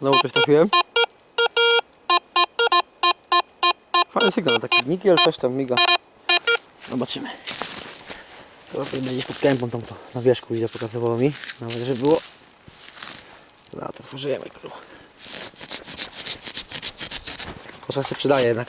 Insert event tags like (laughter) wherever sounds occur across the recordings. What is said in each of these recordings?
Znowu coś trafiłem. Fajny sygnał, taki nikiel, coś tam miga. Zobaczymy. To będzie gdzieś pod kępą tam to na wierzchu widzę pokazywało mi. Nawet że było. Dobra, to otworzymy król. Kosza się przydaje jednak.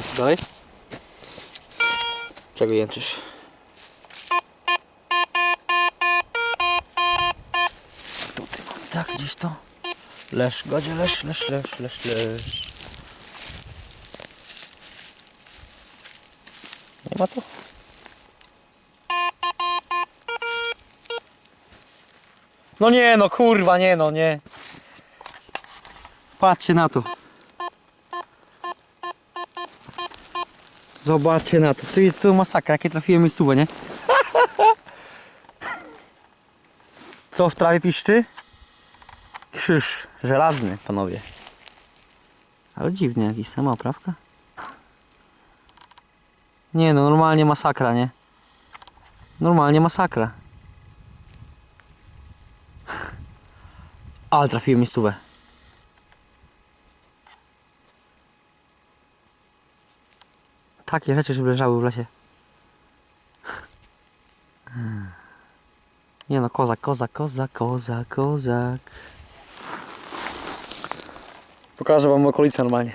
Co dalej? Czego jęczysz? Tutaj mamy tak, gdzieś to. Lesz, godzie, lesz, lesz, lesz, lesz, lesz. Nie ma to? No nie no, kurwa, nie no, nie. Patrzcie na to. Zobaczcie na to. To, to masakra, jakie trafiłem miejscówę, nie? (laughs) Co w trawie piszczy? Krzyż żelazny, panowie. Ale dziwnie, jakiś sama oprawka. Nie no, normalnie masakra, nie? Normalnie masakra. (laughs) Ale trafiłem miejscówę. Takie rzeczy, żeby leżały w lesie. Nie no, kozak, kozak, kozak, kozak, kozak. Pokażę wam okolice normalnie.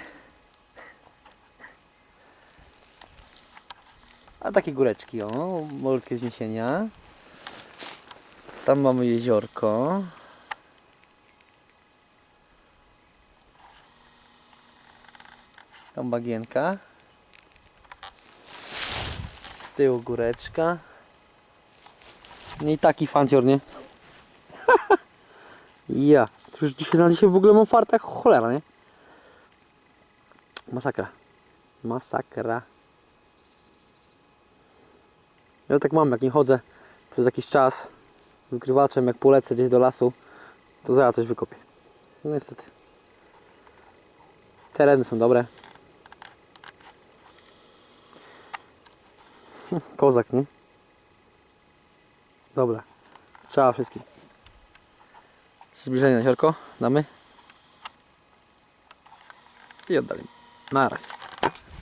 A takie góreczki, o, malutkie wzniesienia. Tam mamy jeziorko. Tam bagienka. Tyłu góreczka. No i taki fancior, nie? (laughs) ja. Już dzisiaj, na dzisiaj w ogóle mam jak cholera, nie? Masakra. Masakra. Ja tak mam, jak nie chodzę przez jakiś czas wykrywaczem, jak polecę gdzieś do lasu, to zaraz coś wykopię. No niestety. Tereny są dobre. Kozak, nie? Dobra. Strzała wszystkim. Zbliżenie na siorko. Damy. I oddalimy. Na razie.